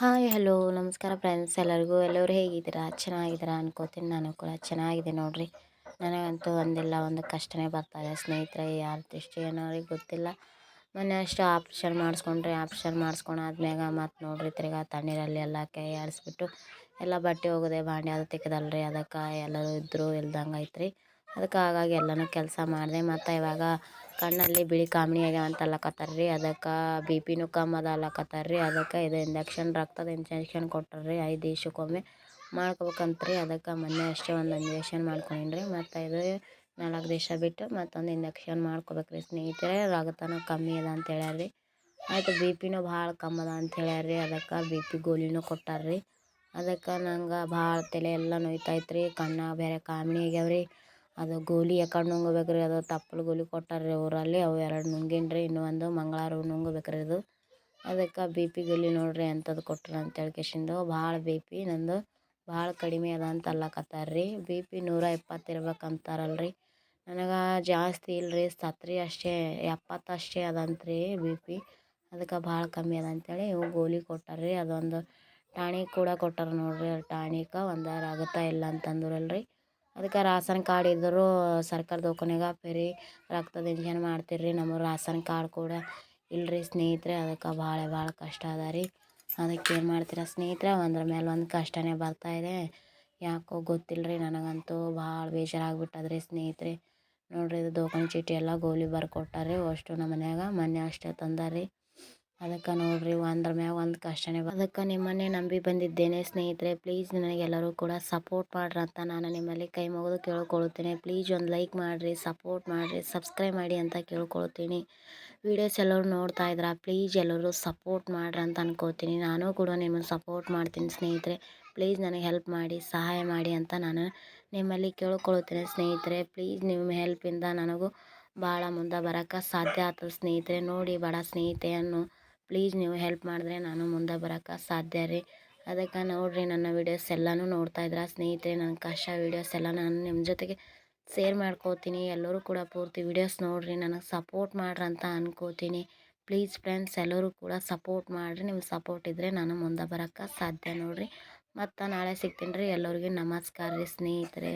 Hi, hello, ನಮಸ್ಕಾರ friends ಎಲ್ಲರಿಗೂ. ಎಲ್ಲರೂ ಹೇಗಿದ್ದೀರಾ? ಚೆನ್ನಾಗಿದ್ದೀರಾ ಅನ್ಕೋತೀನಿ. ನಾನು ಕೂಡ ಚೆನ್ನಾಗಿದೆ ನೋಡಿರಿ. ನನಗಂತೂ ಒಂದಿಲ್ಲ ಒಂದು ಕಷ್ಟನೇ ಬರ್ತಾಯಿದೆ ಸ್ನೇಹಿತರೆ, ಯಾರು ದೃಷ್ಟಿ ಏನೋ ಅವ್ರಿಗೆ ಗೊತ್ತಿಲ್ಲ. ಮೊನ್ನೆ ಅಷ್ಟು ಆಪ್ರೇಷನ್ ಮಾಡಿಸ್ಕೊಂಡ್ರೆ ಆಪ್ರೇಷನ್ ಮಾಡಿಸ್ಕೊಂಡಾದ್ಮ್ಯಾಗ ಮತ್ತು ನೋಡಿರಿ, ತಿರ್ಗಾ ತಣ್ಣೀರಲ್ಲಿ ಎಲ್ಲ ಕೈ ಆಡಿಸ್ಬಿಟ್ಟು ಎಲ್ಲ ಬಟ್ಟೆ ಹೋಗೋದೆ ಬಾಂಡೆ ಅದು ತಿಕ್ಕದಲ್ರಿ ಅದಕ್ಕೆ ಎಲ್ಲರೂ ಇದ್ದರು ಇಲ್ದಂಗೆ ಐತ್ರಿ. ಅದಕ್ಕೆ ಹಾಗಾಗಿ ಎಲ್ಲನೂ ಕೆಲಸ ಮಾಡಿದೆ, ಮತ್ತು ಇವಾಗ ಕಣ್ಣಲ್ಲಿ ಬಿಳಿ ಕಾಮಣಿ ಆಗ್ಯಾವ ಅಂತ ಅಲ್ಲಕತ್ತಾರ ರೀ ಅದಕ್ಕೆ ಬಿ ಪಿನೂ ಕಮ್ಮಿ ಅದ ಅಲ್ಲಕತ್ತಾರ ರೀ ಅದಕ್ಕೆ ಇದು ಇಂಜೆಕ್ಷನ್ ರಕ್ತದ ಇಂಜೆಕ್ಷನ್ ಕೊಟ್ಟಾರ ರೀ ಐದು ದಿವ್ಸಕ್ಕೊಮ್ಮೆ ಮಾಡ್ಕೊಬೇಕಂತ್ರಿ, ಅದಕ್ಕೆ ಮೊನ್ನೆ ಅಷ್ಟೇ ಒಂದು ಇಂಜೆಕ್ಷನ್ ಮಾಡ್ಕೊಂಡೀನಿ ರೀ ಮತ್ತು ಇದು ನಾಲ್ಕು ದಿವಸ ಬಿಟ್ಟು ಮತ್ತೊಂದು ಇಂಜೆಕ್ಷನ್ ಮಾಡ್ಕೋಬೇಕು ರೀ ಸ್ನೇಹಿತರೆ, ರಕ್ತನೂ ಕಮ್ಮಿ ಅದ ಅಂತ ಹೇಳ್ಯಾರ ರೀ ಆಯಿತು ಬಿ ಪಿನೂ ಭಾಳ ಕಮ್ಮಿ ಅದ ಅಂತ ಹೇಳ್ಯಾರ ರೀ ಅದಕ್ಕೆ ಬಿ ಪಿ ಗೋಲಿನೂ ಕೊಟ್ಟಾರ ರೀ ಅದಕ್ಕೆ ನಂಗೆ ಭಾಳ ತಲೆ ಎಲ್ಲ ನೋಯ್ತೈತೆ ರೀ ಕಣ್ಣಾಗ ಬೇರೆ ಕಾಮಣಿ ಆಗ್ಯಾವ ರೀ ಅದು ಗೋಲಿ ಯಾಕಡ್ ರೀ ಅದು ತಪ್ಪಲು ಗೋಲಿ ಕೊಟ್ಟಾರ್ರಿ ಊರಲ್ಲಿ ಅವು ಎರಡು ನುಂಗೀನಿ ರೀ ಇನ್ನೂ ಒಂದು ಮಂಗಳವಾರ ನುಂಗ್ಬೇಕು ರೀ ಅದು. ಅದಕ್ಕೆ ಬಿ ಪಿ ಗೋಲಿ ನೋಡಿರಿ ಎಂಥದ್ದು ಕೊಟ್ರು ಅಂತೇಳಿ ಕೇಶಿಂದು. ಭಾಳ ಬಿ ಪಿ ನಂದು ಭಾಳ ಕಡಿಮೆ ಅದ ಅಂತ ಅಲ್ಲಕತ್ತಾರ ರೀ ಬಿ ಪಿ ನೂರ ಇಪ್ಪತ್ತು ಇರ್ಬೇಕು ಅಂತಾರಲ್ಲ ರೀ ನನಗೆ ಜಾಸ್ತಿ ಇಲ್ಲ ರೀ ಸತ್ರಿ ಅಷ್ಟೇ, ಎಪ್ಪತ್ತು ಅಷ್ಟೇ ಅದಂತ್ರಿ ಬಿ ಪಿ ಅದಕ್ಕೆ ಭಾಳ ಕಮ್ಮಿ ಅದ ಅಂತೇಳಿ ಇವು ಗೋಲಿ ಕೊಟ್ಟಾರ್ರಿ. ಅದೊಂದು ಟಾಣಿಕ್ ಕೂಡ ಕೊಟ್ಟಾರ ನೋಡಿರಿ. ಟಾಣಿಕ ಒಂದಾರ ಆಗುತ್ತಾ ಇಲ್ಲ ಅಂತಂದ್ರಲ್ಲ ರೀ ಅದಕ್ಕೆ ರಾಸನ್ ಕಾರ್ಡ್ ಇದ್ದರೂ ಸರ್ಕಾರ ದವಾಖಾನೆಗೆ ಪೆರಿ ರಕ್ತದ ಇಂಜೆಕ್ಷನ್ ಮಾಡ್ತೀರಿ ರೀ ರಾಸನ್ ಕಾರ್ಡ್ ಕೂಡ ಇಲ್ಲರಿ ಸ್ನೇಹಿತರೆ. ಅದಕ್ಕೆ ಭಾಳ ಭಾಳ ಕಷ್ಟ ಅದ ರೀ. ಅದಕ್ಕೆ ಏನು ಮಾಡ್ತೀರಾ ಸ್ನೇಹಿತರೆ? ಒಂದ್ರ ಮೇಲೆ ಒಂದು ಕಷ್ಟನೇ ಬರ್ತಾಯಿದೆ ಯಾಕೋ ಗೊತ್ತಿಲ್ಲ ರೀ ನನಗಂತೂ ಭಾಳ ಬೇಜಾರಾಗ್ಬಿಟ್ಟದ ರೀ ಸ್ನೇಹಿತರೆ. ನೋಡಿರಿ ಇದು ದವಾಖಾನೆ ಚೀಟಿ ಎಲ್ಲ ಗೋಲಿ ಬರ್ಕೊಟ್ಟಾರೆ ಅಷ್ಟು ನಮ್ಮ ಮನ್ಯಾಗ. ಮೊನ್ನೆ ಅಷ್ಟೇ ತಂದಾರ ಅದಕ್ಕೆ ನೋಡ್ರಿ, ಒಂದ್ರ ಮ್ಯಾಗ ಒಂದು ಕಷ್ಟನೇ ಅದಕ್ಕೆ ನಿಮ್ಮನ್ನೇ ನಂಬಿ ಬಂದಿದ್ದೇನೆ. ಸ್ನೇಹಿತರೆ ಪ್ಲೀಸ್ ನನಗೆಲ್ಲರೂ ಕೂಡ ಸಪೋರ್ಟ್ ಮಾಡ್ರಿ ಅಂತ ನಾನು ನಿಮ್ಮಲ್ಲಿ ಕೈ ಮುಗಿದು ಕೇಳ್ಕೊಳ್ತೀನಿ. ಪ್ಲೀಸ್ ಒಂದು ಲೈಕ್ ಮಾಡಿರಿ ಸಪೋರ್ಟ್ ಮಾಡಿರಿ ಸಬ್ಸ್ಕ್ರೈಬ್ ಮಾಡಿ ಅಂತ ಕೇಳ್ಕೊಳ್ತೀನಿ. ವೀಡಿಯೋಸ್ ಎಲ್ಲರೂ ನೋಡ್ತಾ ಇದ್ರ ಪ್ಲೀಸ್ ಎಲ್ಲರೂ ಸಪೋರ್ಟ್ ಮಾಡ್ರಿ ಅಂತ ಅನ್ಕೋತೀನಿ. ನಾನು ಕೂಡ ನಿಮ್ಮನ್ನು ಸಪೋರ್ಟ್ ಮಾಡ್ತೀನಿ ಸ್ನೇಹಿತರೆ. ಪ್ಲೀಸ್ ನನಗೆ ಹೆಲ್ಪ್ ಮಾಡಿ, ಸಹಾಯ ಮಾಡಿ ಅಂತ ನಾನು ನಿಮ್ಮಲ್ಲಿ ಕೇಳ್ಕೊಳ್ತೀನಿ ಸ್ನೇಹಿತರೆ. ಪ್ಲೀಸ್ ನಿಮ್ಮ ಹೆಲ್ಪಿಂದ ನನಗೂ ಭಾಳ ಮುಂದೆ ಬರೋಕ್ಕೆ ಸಾಧ್ಯ ಆಗ್ತದೆ ಸ್ನೇಹಿತರೆ. ನೋಡಿ ಬಡ ಸ್ನೇಹಿತೆಯನ್ನು ಪ್ಲೀಸ್ ನೀವು ಹೆಲ್ಪ್ ಮಾಡಿದ್ರೆ ನಾನು ಮುಂದೆ ಬರೋಕ್ಕೆ ಸಾಧ್ಯ ರೀ. ಅದಕ್ಕೆ ನೋಡಿರಿ ನನ್ನ ವೀಡಿಯೋಸ್ ಎಲ್ಲನೂ ನೋಡ್ತಾ ಇದ್ರೆ. ಸ್ನೇಹಿತರೆ, ನನ್ನ ಕಷ್ಟ ವೀಡಿಯೋಸ್ ಎಲ್ಲ ನಾನು ನಿಮ್ಮ ಜೊತೆಗೆ ಶೇರ್ ಮಾಡ್ಕೋತೀನಿ. ಎಲ್ಲರೂ ಕೂಡ ಪೂರ್ತಿ ವೀಡಿಯೋಸ್ ನೋಡಿರಿ, ನನಗೆ ಸಪೋರ್ಟ್ ಮಾಡ್ರಿ ಅಂತ ಅನ್ಕೋತೀನಿ. ಪ್ಲೀಸ್ ಫ್ರೆಂಡ್ಸ್ ಎಲ್ಲರೂ ಕೂಡ ಸಪೋರ್ಟ್ ಮಾಡಿರಿ. ನಿಮ್ಮ ಸಪೋರ್ಟ್ ಇದ್ದರೆ ನಾನು ಮುಂದೆ ಬರೋಕ್ಕೆ ಸಾಧ್ಯ ನೋಡಿರಿ. ಮತ್ತು ನಾಳೆ ಸಿಗ್ತೀನಿ ರೀ. ಎಲ್ಲರಿಗೂ ನಮಸ್ಕಾರ ರೀ ಸ್ನೇಹಿತರೆ.